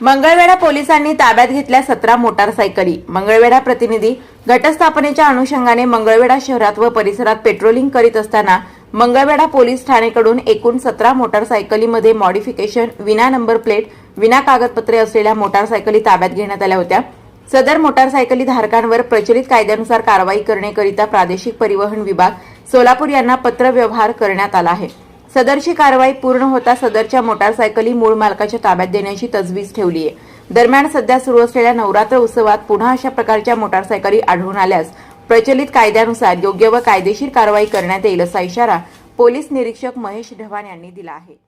मंगळवेढा पोलिसांनी ताब्यात घेतल्या सतरा मोटारसायकली. मंगळवेढा प्रतिनिधी घटस्थापनेच्या अनुषंगाने मंगळवेढा शहरात व परिसरात पेट्रोलिंग करीत असताना मंगळवेढा पोलीस ठाणेकडून एकूण सतरा मोटारसायकलीमध्ये मॉडिफिकेशन विना नंबर प्लेट विना कागदपत्रे असलेल्या मोटारसायकली ताब्यात घेण्यात आल्या होत्या. सदर मोटारसायकली धारकांवर प्रचलित कायद्यानुसार कारवाई करण्याकरिता प्रादेशिक परिवहन विभाग सोलापूर यांना पत्रव्यवहार करण्यात आला आहे. सदरची कारवाई पूर्ण होता सदरच्या मोटारसायकली मूळ मालकाच्या ताब्यात देण्याची तजवीज ठेवली आहे. दरम्यान सध्या सुरू असलेल्या नवरात्र उत्सवात पुन्हा अशा प्रकारच्या मोटारसायकली आढळून आल्यास प्रचलित कायद्यानुसार योग्य व कायदेशीर कारवाई करण्यात येईल असा इशारा पोलीस निरीक्षक महेश ढवाण यांनी दिला आहे.